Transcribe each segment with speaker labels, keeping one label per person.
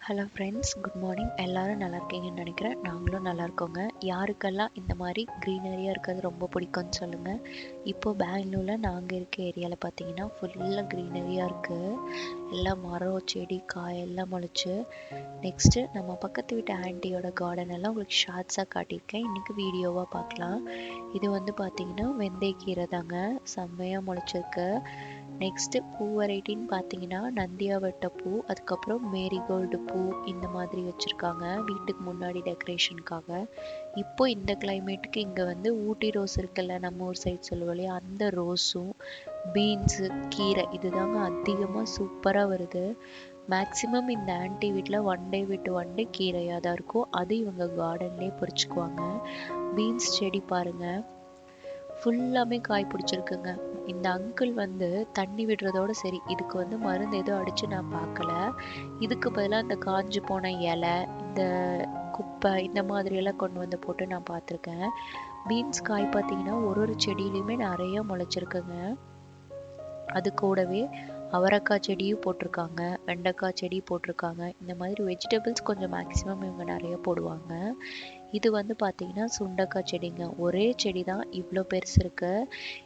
Speaker 1: Hello friends good morning எல்லாரும் நல்லா இருக்கீங்கன்னு நினைக்கிறேன். நாங்களும் நல்லா இருக்கோங்க. யாருக்கெல்லாம் இந்த மாதிரி க்ரீனரியாக இருக்கிறது ரொம்ப பிடிக்கும்னு சொல்லுங்கள் இப்போது பெங்களூரில் நாங்கள் இருக்க ஏரியாவில் பார்த்தீங்கன்னா ஃபுல்லாக க்ரீனரியாக இருக்குது எல்லாம் மரம் செடி காய் எல்லாம் முளைச்சு. நெக்ஸ்ட்டு நம்ம பக்கத்து வீட்டு ஆண்டியோட கார்டன் எல்லாம் உங்களுக்கு ஷார்ட்ஸாக காட்டியிருக்கேன். இன்றைக்கி வீடியோவாக பார்க்கலாம். இது வந்து பார்த்தீங்கன்னா வெந்தயக்கீரை தாங்க. செம்மையாக முளைச்சிருக்கு. நெக்ஸ்ட்டு பூ வெரைட்டின்னு பார்த்தீங்கன்னா நந்தியாவட்ட பூ அதுக்கப்புறம் மேரிகோல்டு பூ இந்த மாதிரி வச்சுருக்காங்க. வீட்டுக்கு முன்னாடி டெக்கரேஷனுக்காக இப்போ இந்த கிளைமேட்டுக்கு இங்கே வந்து ஊட்டி ரோஸ் இருக்குல்ல நம்ம ஊர் சைட் சொல்லுவோம் இல்லையா? அந்த ரோஸும் பீன்ஸு கீரை இதுதாங்க அதிகமாக சூப்பராக வருது. மேக்ஸிமம் இந்த ஆன்ட்டி வீட்டில் ஒன் டே விட்டு ஒன் டே கீரையாக தான் இருக்கும். அது இவங்க கார்டன்லேயே பொறிச்சிக்குவாங்க பீன்ஸ் செடி பாருங்கள் ஃபுல்லாமே காய் பிடிச்சிருக்குங்க. இந்த அங்கிள் வந்து தண்ணி விடுறதோட சரி இதுக்கு வந்து மருந்து எதுவும் அடித்து நான் பார்க்கல. இதுக்கு பதிலாக இந்த காஞ்சி போன இலை இந்த குப்பை இந்த மாதிரியெல்லாம் கொண்டு வந்து போட்டு நான் பார்த்துருக்கேன். பீன்ஸ் காய் பார்த்தீங்கன்னா ஒரு ஒரு செடியிலையுமே நிறைய முளைச்சிருக்குங்க. அது கூடவே அவரைக்காய் செடியும் போட்டிருக்காங்க வெண்டைக்காய் செடி போட்டிருக்காங்க. இந்த மாதிரி வெஜிடபிள்ஸ் கொஞ்சம் மேக்ஸிமம் இவங்க நிறைய போடுவாங்க. இது வந்து பார்த்தீங்கன்னா சுண்டக்காய் செடிங்க. ஒரே செடி தான் இவ்வளோ பெருசு இருக்கு.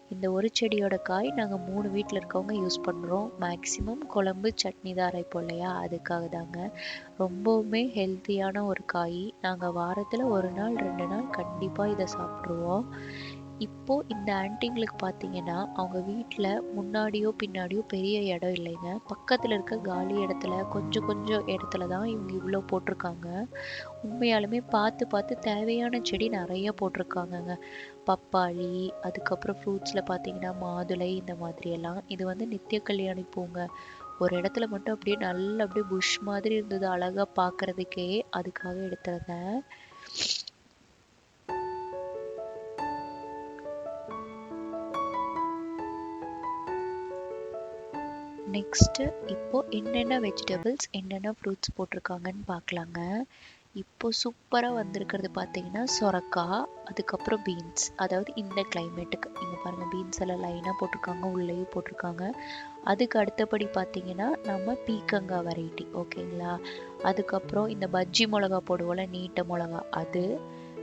Speaker 1: இந்த ஒரு செடியோட காய் நாங்கள் மூணு வீட்டில் இருக்கவங்க யூஸ் பண்ணுறோம் மேக்ஸிமம் குழம்பு சட்னி தான் அரைப்போம் இல்லையா? அதுக்காக தாங்க. ரொம்பவுமே ஹெல்த்தியான ஒரு காய். நாங்கள் வாரத்தில் ஒரு நாள் ரெண்டு நாள் கண்டிப்பாக இதை சாப்பிட்ருவோம் இப்போது இந்த ஆன்ட்டிங்களுக்கு பார்த்தீங்கன்னா அவங்க வீட்டில் முன்னாடியோ பின்னாடியோ பெரிய இடம் இல்லைங்க. பக்கத்தில் இருக்க காலி இடத்துல கொஞ்சம் கொஞ்சம் இடத்துல தான் இவங்க இவ்வளோ போட்டிருக்காங்க. உண்மையாலுமே பார்த்து பார்த்து தேவையான செடி நிறைய போட்டிருக்காங்கங்க. பப்பாளி அதுக்கப்புறம் ஃப்ரூட்ஸில் பார்த்தீங்கன்னா மாதுளை இந்த மாதிரியெல்லாம் இது வந்து நித்திய கல்யாணி பூங்க. ஒரு இடத்துல மட்டும் அப்படியே நல்ல அப்படியே புஷ் மாதிரி இருந்தது அழகாக பார்க்குறதுக்கே அதுக்காக எடுத்திருந்தேன். நெக்ஸ்ட்டு இப்போது என்னென்ன வெஜிடபிள்ஸ் என்னென்ன ஃப்ரூட்ஸ் போட்டிருக்காங்கன்னு பார்க்கலாங்க. இப்போது சூப்பராக வந்திருக்கிறது பார்த்தீங்கன்னா சொரக்காய் அதுக்கப்புறம் பீன்ஸ் அதாவது இந்த கிளைமேட்டுக்கு இங்கே பாருங்கள் பீன்ஸ் எல்லாம் லைனாக போட்டிருக்காங்க உள்ளேயும் போட்டிருக்காங்க. அதுக்கு அடுத்தபடி பார்த்தீங்கன்னா நம்ம பீக்கங்காய் வெரைட்டி ஓகேங்களா? அதுக்கப்புறம் இந்த பஜ்ஜி மிளகா போடுவோம்ல நீட்ட மிளகா அது.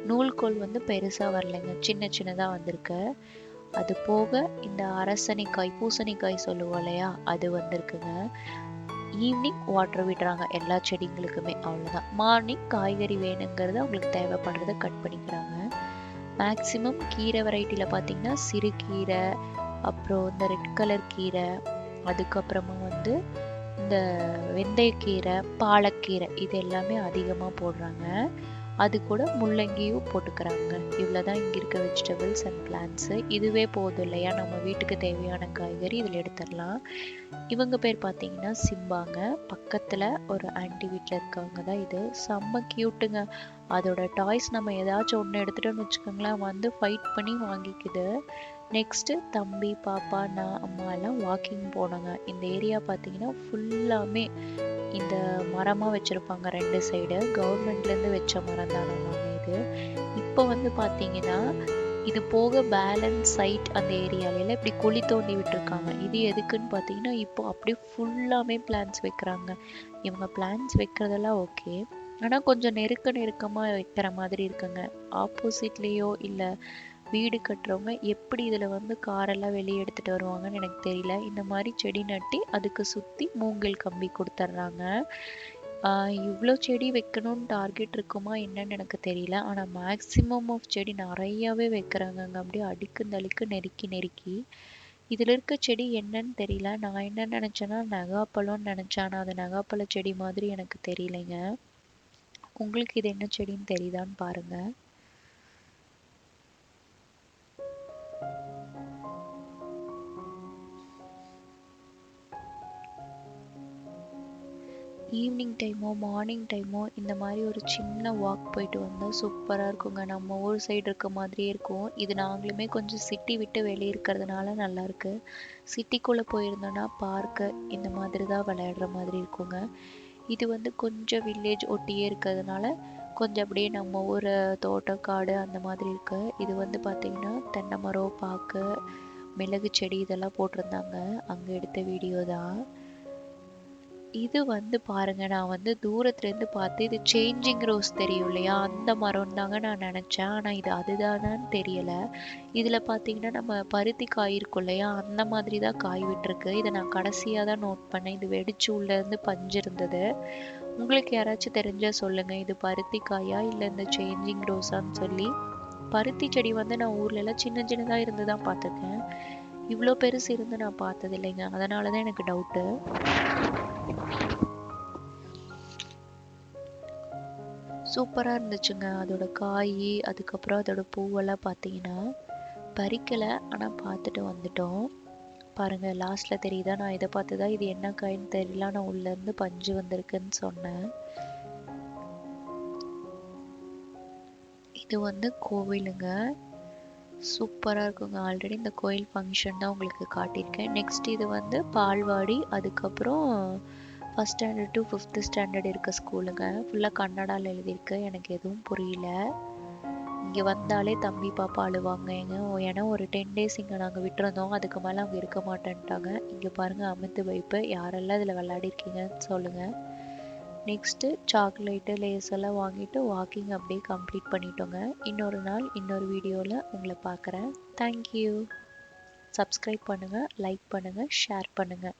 Speaker 1: நூல்கோல் வந்து பெருசாக வரலைங்க சின்ன சின்னதாக வந்திருக்கு. அது போக இந்த அரசனிக்காய் பூசணிக்காய் சொல்லுவோம் இல்லையா? அது வந்திருக்குங்க. ஈவினிங் வாட்டர் விடுறாங்க எல்லா செடிங்களுக்குமே அவ்வளோதான் மார்னிங் காய்கறி வேணுங்கிறது அவங்களுக்கு தேவைப்படுறத கட் பண்ணிக்கிறாங்க. மேக்ஸிமம் கீரை வெரைட்டியில் பார்த்தீங்கன்னா சிறுகீரை அப்புறம் இந்த ரெட் கலர் கீரை அதுக்கப்புறமா வந்து இந்த வெந்தயக்கீரை பாலக்கீரை இது எல்லாமே அதிகமாக போடுறாங்க. அது கூட முள்ளங்கியும் போட்டுக்கிறாங்க. இவ்வளோ தான் இங்கே இருக்க வெஜிடபிள்ஸ் அண்ட் பிளான்ஸு இதுவே போதும் இல்லையா? நம்ம வீட்டுக்கு தேவையான காய்கறி இதில் எடுத்துடலாம். இவங்க பேர் பார்த்தீங்கன்னா சிம்பாங்க. பக்கத்தில் ஒரு ஆண்டி வீட்டில் இருக்கவங்க தான் இது. செம்ம க்யூட்டுங்க அதோட டாய்ஸ் நம்ம ஏதாச்சும் ஒன்று எடுத்துட்டோம்னு வச்சுக்கோங்களேன் வந்து ஃபைட் பண்ணி வாங்கிக்குது. நெக்ஸ்ட்டு தம்பி பாப்பா நான் அம்மா எல்லாம் வாக்கிங் போனோங்க. இந்த ஏரியா பார்த்தீங்கன்னா ஃபுல்லாமே இந்த மரமாக வச்சுருப்பாங்க ரெண்டு சைடு கவர்மெண்ட்லேருந்து வச்ச மரம் தானே இது. இப்போ வந்து பார்த்தீங்கன்னா இது போக பேலன்ஸ் சைட் அந்த ஏரியாவில இப்படி குழி தோண்டி விட்டுருக்காங்க. இது எதுக்குன்னு பார்த்தீங்கன்னா இப்போ அப்படியே ஃபுல்லாமே பிளான்ஸ் வைக்கிறாங்க. இவங்க பிளான்ஸ் வைக்கிறதெல்லாம் ஓகே ஆனால் கொஞ்சம் நெருக்க நெருக்கமாக வைக்கிற மாதிரி இருக்குங்க. ஆப்போசிட்லேயோ இல்லை வீடு கட்டுறவங்க எப்படி இதில் வந்து காரெல்லாம் வெளியே எடுத்துகிட்டு வருவாங்கன்னு எனக்கு தெரியல. இந்த மாதிரி செடி நட்டி அதுக்கு சுற்றி மூங்கில் கம்பி கொடுத்துட்றாங்க. இவ்வளோ செடி வைக்கணும்னு டார்கெட் இருக்குமா என்னன்னு எனக்கு தெரியல. ஆனால் மேக்ஸிமம் ஆஃப் செடி நிறையாவே வைக்கிறாங்கங்க அப்படியே அடிக்கு தளிக்கு நெருக்கி நெருக்கி. இதில் இருக்க செடி என்னன்னு தெரியல. நான் என்ன நினச்சேன்னா நகாப்பழம்னு நினச்சேன். ஆனால் அது நகாப்பழ செடி மாதிரி எனக்கு தெரியலைங்க. உங்களுக்கு இது என்ன செடின்னு தெரியுதான்னு பாருங்கள் ஈவினிங் டைமோ மார்னிங் டைமோ இந்த மாதிரி ஒரு சின்ன வாக் போயிட்டு வந்தால் சூப்பராக இருக்குங்க. நம்ம ஊர் சைடு இருக்க மாதிரியே இருக்கும். இது நாங்களுமே கொஞ்சம் சிட்டி விட்டு வெளியே இருக்கிறதுனால நல்லாயிருக்கு சிட்டிக்குள்ளே போயிருந்தோன்னா பார்க்கு இந்த மாதிரி தான் விளையாடுற மாதிரி இருக்குங்க. இது வந்து கொஞ்சம் வில்லேஜ் ஒட்டியே இருக்கிறதுனால கொஞ்சம் அப்படியே நம்ம ஊர் தோட்டம் காடு அந்த மாதிரி இருக்கு. இது வந்து பார்த்திங்கன்னா தென்னை மரம் பாக்கு மிளகு செடி இதெல்லாம் போட்டிருந்தாங்க. அங்கே எடுத்த வீடியோ தான். இது வந்து பாருங்க நான் வந்து தூரத்துலேருந்து பார்த்து இது சேஞ்சிங் ரோஸ் தெரியும் இல்லையா? அந்த மரம் தாங்க நான் நினச்சேன். ஆனால் இது அதுதானான்னு தெரியலை. இதில் பார்த்தீங்கன்னா நம்ம பருத்தி காய் இருக்கும் இல்லையா? அந்த மாதிரி தான் காய் விட்டுருக்கு. இதை நான் கடைசியாக தான் நோட் பண்ணேன். இது வெடிச்சு உள்ளேருந்து பஞ்சு இருந்தது உங்களுக்கு யாராச்சும் தெரிஞ்சால் சொல்லுங்கள் இது பருத்தி காயா இல்லை இந்த சேஞ்சிங் ரோஸான்னு சொல்லி. பருத்தி செடி வந்து நான் ஊர்ல சின்ன சின்னதாக இருந்து தான் பார்த்துருக்கேன். இவ்வளோ பெருசு இருந்து நான் பார்த்தது இல்லைங்க அதனால தான் எனக்கு டவுட்டு சூப்பராக இருந்துச்சுங்க. அதோட காய் அதுக்கப்புறம் அதோட பூவெல்லாம் பார்த்தீங்கன்னா பறிக்கலை. ஆனால் பார்த்துட்டு வந்துட்டோம். பாருங்கள் லாஸ்ட்டில் தெரியுதா? நான் இதை பார்த்து தான் இது என்ன காய்ன்னு தெரியல. நான் உள்ளேருந்து பஞ்சு வந்திருக்குன்னு சொன்னேன். இது வந்து கோவிலுங்க. சூப்பராக இருக்குங்க. ஆல்ரெடி இந்த கோயில் ஃபங்க்ஷன் தான் உங்களுக்கு காட்டியிருக்கேன். நெக்ஸ்ட் இது வந்து பால்வாடி அதுக்கப்புறம் first standard to fifth standard இருக்க ஸ்கூலுங்க ஃபுல்லாக கன்னடாவில் எழுதியிருக்கு. எனக்கு எதுவும் புரியல. இங்கே வந்தாலே தம்பி பாப்பா அழுவாங்க. எங்க ஏன்னா ஒரு டென் டேஸ் இங்கே நாங்கள் விட்டுருந்தோம். அதுக்கு மேலே அவங்க இருக்க மாட்டேன்ட்டாங்க. இங்கே பாருங்கள் அமித்து வைப்பு. யாரெல்லாம் இதில் விளையாடிருக்கீங்கன்னு சொல்லுங்கள் நெக்ஸ்ட்டு சாக்லேட்டு லேஸ் எல்லாம் வாங்கிட்டு வாக்கிங் அப்படியே கம்ப்ளீட் பண்ணிட்டோங்க. இன்னொரு நாள் இன்னொரு வீடியோவில் உங்களை பார்க்குறேன். தேங்க்யூ சப்ஸ்கிரைப் பண்ணுங்கள் லைக் பண்ணுங்கள் ஷேர் பண்ணுங்கள்